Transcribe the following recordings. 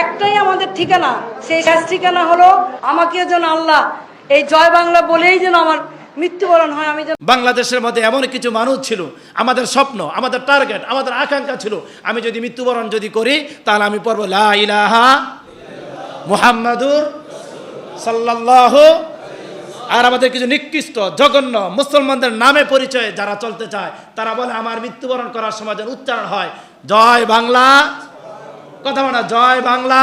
একটাই আমাদের ঠিকানা, সেই শেষ ঠিকানা হলো আমাকে যেন আল্লাহ এই জয় বাংলা বলেই যেন আমার মৃত্যুবরণ হয়, আমি বাংলাদেশের মধ্যে এমন কিছু মানুষ ছিল, আমাদের স্বপ্ন, আমাদের টার্গেট, আমাদের আকাঙ্ক্ষা ছিল, আমি যদি মৃত্যুবরণ যদি করি, তাহলে আমি পড়ব লা ইলাহা মুহাম্মাদুর সাল্লাল্লাহ। আর আমাদের কিছু নিকৃষ্ট, জঘন্য মুসলমানদের নামে পরিচয়ে যারা চলতে চায়, তারা বলে, আমার মৃত্যুবরণ করার সময় যেন উচ্চারণ হয়, জয় বাংলা। কথা বলা, জয় বাংলা।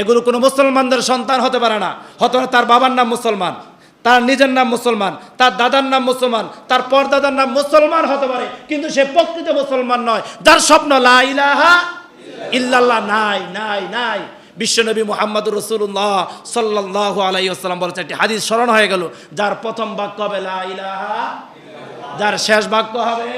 এগুলো কোনো মুসলমানদের সন্তান হতে পারে না। হতে তার বাবার নাম মুসলমান, তার নিজের নাম মুসলমান, তার দাদার নাম মুসলমান, তার পরদাদার নাম মুসলমান হতে পারে, কিন্তু সে প্রকৃত মুসলমান নয়, যার স্বপ্ন, লা ইলাহা ইল্লাল্লাহ, নাই নাই নাই। বিশ্বনবী মোহাম্মদ রসুল্লাহ সাল্লাহ আলাইসাল্লাম বলেছেন, একটি হাদিস স্মরণ হয়ে গেল, যার প্রথম বাক্য হবে লাইলাহা যার শেষ বাক্য হবে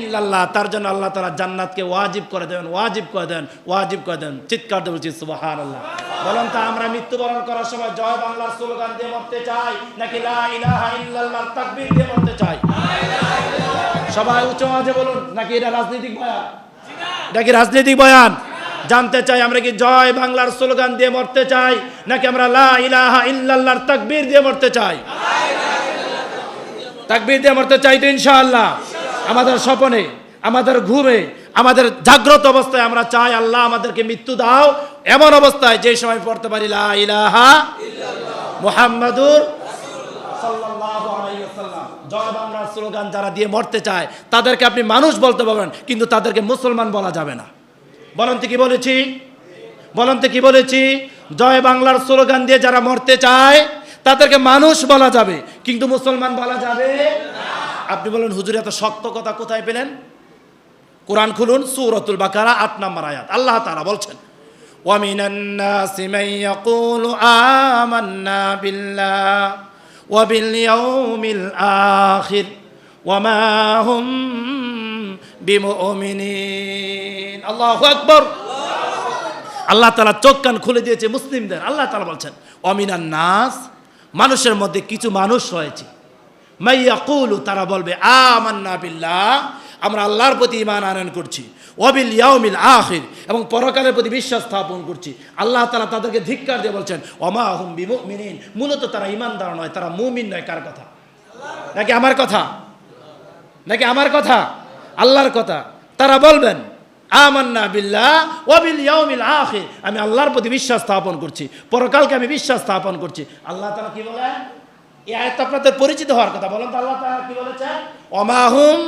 ইল্লাল্লাহ, তার জন্য আল্লাহ তালা জান্নাতকে ওয়াজিব করে দেবেন ওয়াজিব করে দেন, ওয়াজিব করে দেন। চিৎকার দেবো সুবাহান আল্লাহ বলেন তা, আমরা মৃত্যুবরণ করার সময় জয় বাংলার স্লোগান দিয়ে মরতে চাই, নাকি লা ইল্লাল্লাহ দিয়ে মরতে চাই? সবাই উচ্চ আওয়াজে বলুন, নাকি এটা রাজনৈতিক বয়ান? নাকি রাজনৈতিক বয়ান? জানতে চাই আমরা কি জয় বাংলার স্লোগান দিয়ে মরতে চাই, নাকি আমরা লা ইলাহা ইল্লাল্লাহর তাকবীর দিয়ে মরতে চাই? তাকবীর দিয়ে মরতে চাই তো ইনশাআল্লাহ। আমাদের স্বপনে, আমাদের ঘুমে, আমাদের জাগ্রত অবস্থায় আমরা চাই আল্লাহ আমাদেরকে মৃত্যু দাও। এমন অবস্থায় যে সময় পড়তে পারি ইলাহা মুহাম্মাদুর জয় বাংলার স্লোগান যারা দিয়ে মরতে চায়, তাদেরকে আপনি মানুষ বলতে পারবেন, কিন্তু তাদেরকে মুসলমান বলা যাবে না। বলেন তো কি বলেছি? বলেন তো কি বলেছি? জয় বাংলার স্লোগান দিয়ে যারা মরতে চায়, তাদেরকে মানুষ বলা যাবে, কিন্তু মুসলমান বলা যাবে আপনি বলেন হুজুর এত শক্ত কথা কোথায় পেলেন কোরআন খুলুন সুরতুল বাকারা আট নম্বর আয়াত আল্লাহ তাআলা বলছেন ومن الناس من يقول آمنا بالله وباليوم الآخر وما هم بمؤمنين الله أكبر আল্লাহ তালা চোখ কান খুলে দিয়েছে মুসলিমদের আল্লাহ তালা বলছেন অমিনান নাস মানুষের মধ্যে কিছু মানুষ রয়েছে মাইয়াকুলু তারা বলবে, আমান্না বিল্লাহ, আমরা আল্লাহর প্রতি ইমান আনয়ন করছি। অবিল ইয়াউমিল আখির, এবং পরকালের প্রতি বিশ্বাস স্থাপন করছি। আল্লাহ তালা তাদেরকে ধিক্কার দিয়ে বলছেন অমা হুম বিমিন মূলত তারা ইমানদার নয়, তারা মুমিন নয়, কার কথা? নাকি আমার কথা? নাকি আমার কথা? আল্লাহর কথা। তারা বলবেন, আমান্না বিল্লাহ, ওয়াবিল ইয়াউমিল আখির, আমি আল্লাহর প্রতি বিশ্বাস স্থাপন করছি, পরকালকে আমি বিশ্বাস স্থাপন করছি। আল্লাহ তাআলা কি বলেন? এই আয়াত আপনাদের পরিচিত হওয়ার কথা। বলেন তো আল্লাহ তারা কি বলেছেন অমাহুম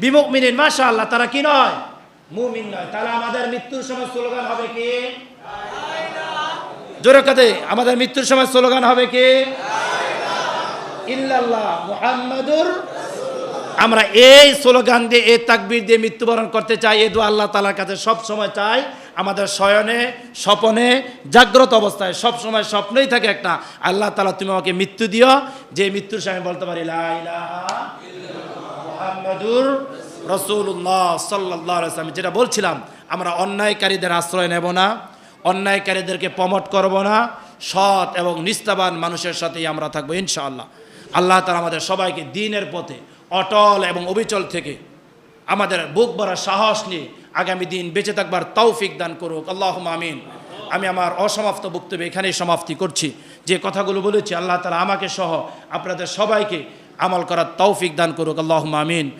বিমুখ মিনিন মাসা আল্লাহ তারা কি নয়? মুমিন নয়। তাহলে আমাদের মৃত্যুর সময় স্লোগান হবে কি? জোরে কাতে আমাদের মৃত্যুর সময় স্লোগান হবে কি? ইল্লাল্লাহ, মুহাম্মাদুর আমরা এই স্লোগান দিয়ে, এই তাকবির দিয়ে মৃত্যুবরণ করতে চাই, এই দোয়া আল্লাহ তালার কাছে সব সময় চাই। আমাদের শয়নে, স্বপনে, জাগ্রত অবস্থায় সব সময় স্বপ্নই থাকে একটা, আল্লাহ তালা তুমি আমাকে মৃত্যু দিও। যে মৃত্যুর সময় বলতে পারি মুহাম্মাদুর রসুল্লাহ সাল্লাহ আমি যেটা বলছিলাম, আমরা অন্যায়কারীদের আশ্রয় নেব না, অন্যায়কারীদেরকে প্রমোট করব না, সৎ এবং নিস্তাবান মানুষের সাথেই আমরা থাকব ইনশাআল্লাহ। আল্লাহ তালা আমাদের সবাইকে দিনের পথে অটল এবং অবিচল থেকে আমাদের বুক ভরা সাহস নিয়ে আগামী দিন বেঁচে থাকবার তৌফিক দান করুক। আল্লাহ আমিন। আমি আমার অসমাপ্ত বক্তব্য এখানেই সমাপ্তি করছি। যে কথাগুলো বলেছি, আল্লাহ তালা আমাকে সহ আপনাদের সবাইকে আমল করার তৌফিক দান করুক। আল্লাহ আমিন।